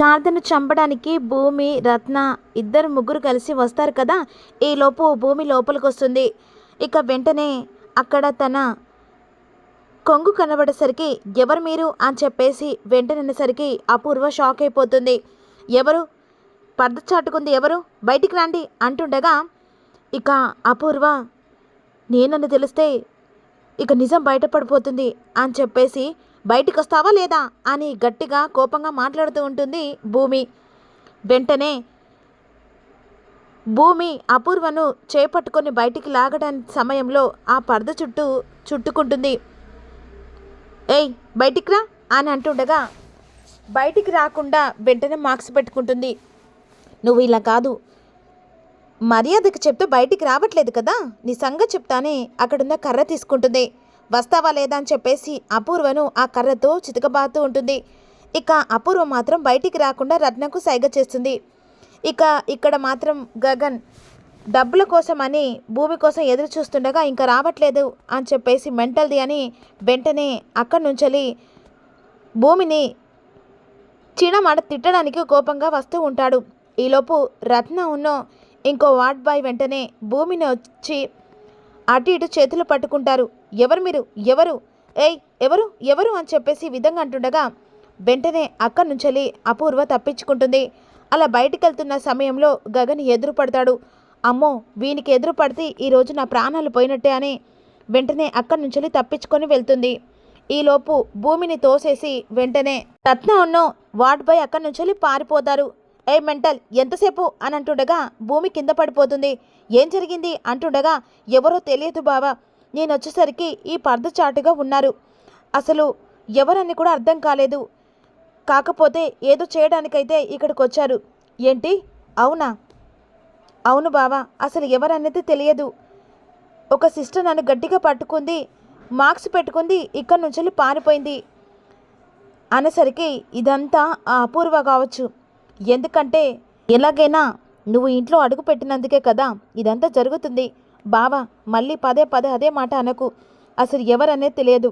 శారదను చంపడానికి భూమి రత్న ఇద్దరు ముగ్గురు కలిసి వస్తారు కదా? ఈలోపు భూమి లోపలికి వస్తుంది ఇక వెంటనే అక్కడ తన కొంగు కనబడేసరికి ఎవరు మీరు? అని చెప్పేసి వెంటనేసరికి అపూర్వ షాక్ అయిపోతుంది. ఎవరు? పర్ద చాటుకుంది ఎవరు? బయటికి రండి అంటుండగా ఇక అపూర్వ నేనని తెలిస్తే ఇక నిజం బయటపడిపోతుంది అని చెప్పేసి బయటికి వస్తావా లేదా అని గట్టిగా కోపంగా మాట్లాడుతూ ఉంటుంది భూమి. వెంటనే భూమి అపూర్వను చేపట్టుకొని బయటికి లాగడానికి సమయంలో ఆ పరద చుట్టూ చుట్టుకుంటుంది. ఏయ్ బయటికి రా అని అంటుండగా బయటికి రాకుండా వెంటనే మార్క్స్ పెట్టుకుంటుంది. నువ్వు ఇలా కాదు. మర్యాదకు చెప్తే బయటికి రావట్లేదు కదా. నీ సంగతి చెప్తానే అక్కడున్న కర్ర తీసుకుంటుంది. వస్తావా లేదా అని చెప్పేసి అపూర్వను ఆ కర్రతో చితకబాతూ ఉంటుంది. ఇక అపూర్వ మాత్రం బయటికి రాకుండా రత్నకు సైగ చేస్తుంది. ఇక ఇక్కడ మాత్రం గగన్ డబ్బుల కోసం అని భూమి కోసం ఎదురు చూస్తుండగా ఇంకా రావట్లేదు అని చెప్పేసి మెంటల్ది అని వెంటనే అక్కడి నుంచి భూమిని చీడమాడ తిట్టడానికి కోపంగా వస్తూ ఉంటాడు. ఈలోపు రత్న ఉన్న ఇంకో వార్డ్ బాయ్ వెంటనే భూమిని వచ్చి అటు ఇటు చేతులు పట్టుకుంటారు. ఎవరు మీరు? ఎవరు? ఏయ్ ఎవరు? ఎవరు? అని చెప్పేసి విధంగా అంటుండగా వెంటనే అక్కడి నుంచి అపూర్వ తప్పించుకుంటుంది. అలా బయటికి వెళ్తున్న సమయంలో గగన్ ఎదురు పడతాడు. అమ్మో వీనికి ఎదురు పడితే ఈరోజు నా ప్రాణాలు పోయినట్టే అని వెంటనే అక్కడి నుంచి తప్పించుకొని వెళ్తుంది. ఈలోపు భూమిని తోసేసి వెంటనే రత్న ఉన్న వార్డ్ బాయ్ అక్కడి నుంచి పారిపోతారు. ఏ మెంటల్ ఎంతసేపు? అని అంటుండగా భూమి కింద పడిపోతుంది. ఏం జరిగింది? అంటుండగా ఎవరో తెలియదు బావా. నేను వచ్చేసరికి ఈ పర్దచాటుగా ఉన్నారు. అసలు ఎవరని కూడా అర్థం కాలేదు. కాకపోతే ఏదో చేయడానికైతే ఇక్కడికి వచ్చారు ఏంటి? అవునా? అవును బావా అసలు ఎవరనేది తెలియదు. ఒక సిస్టర్ నన్ను గట్టిగా పట్టుకుంది మార్క్స్ పెట్టుకుంది ఇక్కడి నుంచి పారిపోయింది. అనేసరికి ఇదంతా అపూర్వ కావచ్చు. ఎందుకంటే ఎలాగైనా నువ్వు ఇంట్లో అడుగు పెట్టినందుకే కదా ఇదంతా జరుగుతుంది. బావా మళ్ళీ పదే పదే అదే మాట అనకు. అసలు ఎవరనేది తెలియదు.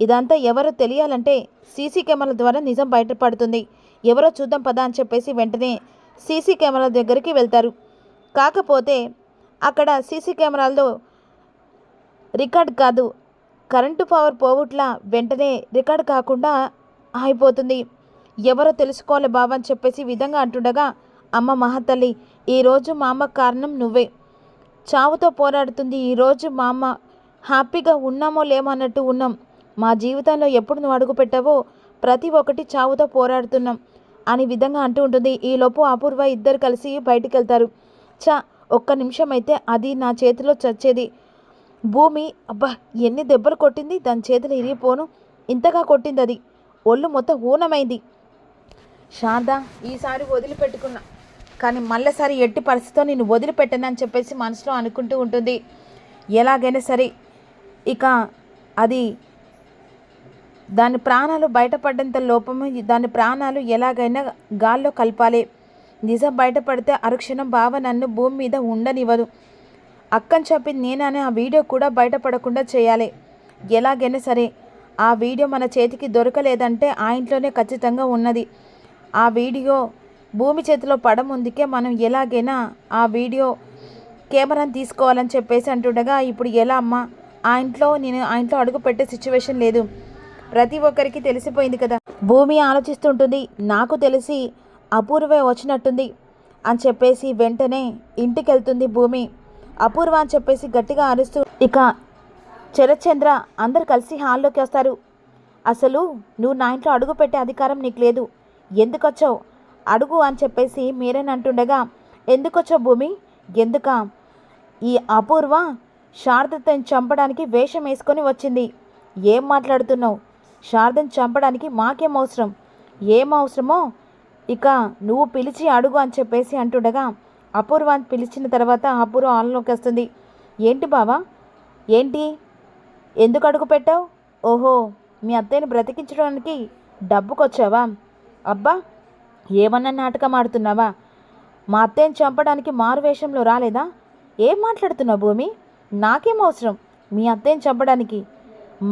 ఇదంతా ఎవరో తెలియాలంటే సీసీ కెమెరాల ద్వారా నిజం బయటపడుతుంది. ఎవరో చూద్దాం పదా అని చెప్పేసి వెంటనే సీసీ కెమెరాల దగ్గరికి వెళ్తారు. కాకపోతే అక్కడ సీసీ కెమెరాల్లో రికార్డ్ కాదు. కరెంటు పవర్ పోవుట్లా వెంటనే రికార్డ్ కాకుండా అయిపోతుంది ఎవరో తెలుసుకోవాలి బాబా అని చెప్పేసి విధంగా అంటుండగా అమ్మ మహాతల్లి ఈరోజు మా అమ్మ కారణం నువ్వే. చావుతో పోరాడుతుంది. ఈరోజు మా అమ్మ హ్యాపీగా ఉన్నామో లేమో అన్నట్టు ఉన్నాం. మా జీవితంలో ఎప్పుడు నువ్వు అడుగు పెట్టావో ప్రతి ఒక్కటి చావుతో పోరాడుతున్నాం అనే విధంగా అంటూ ఉంటుంది. ఈలోపు అపూర్వ ఇద్దరు కలిసి బయటికి వెళ్తారు. చా ఒక్క నిమిషం అయితే అది నా చేతిలో చచ్చేది. భూమి అబ్బా ఎన్ని దెబ్బలు కొట్టింది? దాని చేతులు ఇరిగిపోను. ఇంతగా కొట్టింది అది. ఒళ్ళు మొత్తం ఊనమైంది. శారద ఈసారి వదిలిపెట్టుకున్నా. కానీ మళ్ళీసారి ఎట్టి పరిస్థితితో నేను వదిలిపెట్టను అని చెప్పేసి మనసులో అనుకుంటూ ఉంటుంది. ఎలాగైనా సరే ఇక అది దాని ప్రాణాలు బయటపడ్డంత లోపము దాని ప్రాణాలు ఎలాగైనా గాల్లో కలపాలి. నిజం బయటపడితే అరుక్షణం బావ నన్ను భూమి మీద ఉండనివ్వదు. అక్కని చెప్పింది నేననే ఆ వీడియో కూడా బయటపడకుండా చేయాలి. ఎలాగైనా సరే ఆ వీడియో మన చేతికి దొరకలేదంటే ఆ ఇంట్లోనే ఖచ్చితంగా ఉన్నది. ఆ వీడియో భూమి చేతిలో పడముందుకే మనం ఎలాగైనా ఆ వీడియో కెమెరాని తీసుకోవాలని చెప్పేసి అంటుండగా ఇప్పుడు ఎలా అమ్మా? ఆ ఇంట్లో నేను ఆ ఇంట్లో అడుగు పెట్టే సిచ్యువేషన్ లేదు. ప్రతి ఒక్కరికి తెలిసిపోయింది కదా. భూమి ఆలోచిస్తుంటుంది నాకు తెలిసి అపూర్వే వచ్చినట్టుంది అని చెప్పేసి వెంటనే ఇంటికి వెళ్తుంది భూమి. అపూర్వ అని చెప్పేసి గట్టిగా అరుస్తూ ఇక చరచంద్ర అందరు కలిసి హాల్లోకి వస్తారు. అసలు నువ్వు నా ఇంట్లో అడుగు పెట్టే అధికారం నీకు లేదు. ఎందుకు వచ్చావు? అడుగు అని చెప్పేసి మీరేనంటుండగా అంటుండగా భూమి? ఎందుక? ఈ అపూర్వ శారదతను చంపడానికి వేషం వేసుకొని వచ్చింది. ఏం మాట్లాడుతున్నావు? శారదను చంపడానికి మాకేం అవసరం? ఏం అవసరమో? ఇక నువ్వు పిలిచి అడుగు అని చెప్పేసి అంటుండగా అపూర్వ అని పిలిచిన తర్వాత అపూర్వ హాల్లోకి వస్తుంది. ఏంటి బావా? ఏంటి? ఎందుకు అడుగు పెట్టావు? ఓహో మీ అత్తయ్యని బ్రతికించడానికి డబ్బుకొచ్చావా? అబ్బా ఏమన్నా నాటకం ఆడుతున్నావా? మా అత్తయ్యని చంపడానికి మారు వేషంలో రాలేదా? ఏం మాట్లాడుతున్నావు భూమి? నాకేం అవసరం? మీ అత్తయ్యని చంపడానికి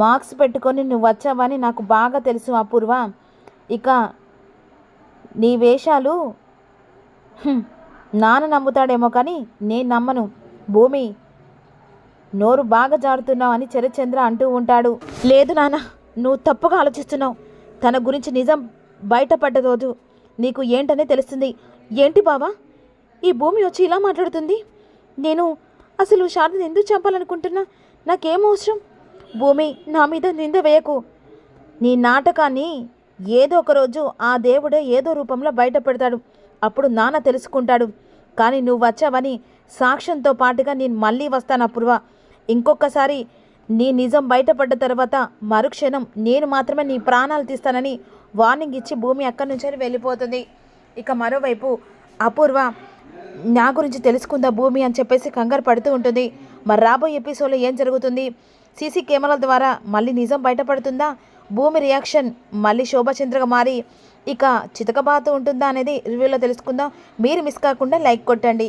మార్క్స్ పెట్టుకొని నువ్వు వచ్చావని నాకు బాగా తెలుసు అపూర్వ. ఇక నీ వేషాలు నాన్న నమ్ముతాడేమో కానీ నేను నమ్మను. భూమి నోరు బాగా జారుతున్నావు అని చరచంద్ర అంటూ ఉంటాడు. లేదు నాన్న నువ్వు తప్పుగా ఆలోచిస్తున్నావు. తన గురించి నిజం బయటపడ్డ రోజు నీకు ఏంటనే తెలుస్తుంది. ఏంటి బావా? ఈ భూమి వచ్చి ఇలా మాట్లాడుతుంది. నేను అసలు శారదని ఎందుకు చంపాలనుకుంటున్నా? నాకేం అవసరం? భూమి నా మీద నింద వేయకు. నీ నాటకాన్ని ఏదో ఒక రోజు ఆ దేవుడే ఏదో రూపంలో బయటపెడతాడు. అప్పుడు నాన్న తెలుసుకుంటాడు. కానీ నువ్వు వచ్చావని సాక్ష్యంతో పాటుగా నేను మళ్ళీ వస్తాను అపూర్వ. ఇంకొకసారి నీ నిజం బయటపడ్డ తర్వాత మరుక్షణం నేను మాత్రమే నీ ప్రాణాలు తీస్తానని వార్నింగ్ ఇచ్చి భూమి అక్కడి నుంచి వెళ్ళిపోతుంది. ఇక మరోవైపు అపూర్వ నా గురించి తెలుసుకుందా భూమి అని చెప్పేసి కంగారు పడుతూ ఉంటుంది. మరి రాబోయే ఎపిసోడ్లో ఏం జరుగుతుంది? సీసీ కెమెరాల ద్వారా మళ్ళీ నిజం బయటపడుతుందా? భూమి రియాక్షన్ మళ్ళీ శోభచంద్రగా మారి ఇక చితకబాత ఉంటుందా అనేది రివ్యూలో తెలుసుకుందాం. మీరు మిస్ కాకుండా లైక్ కొట్టండి.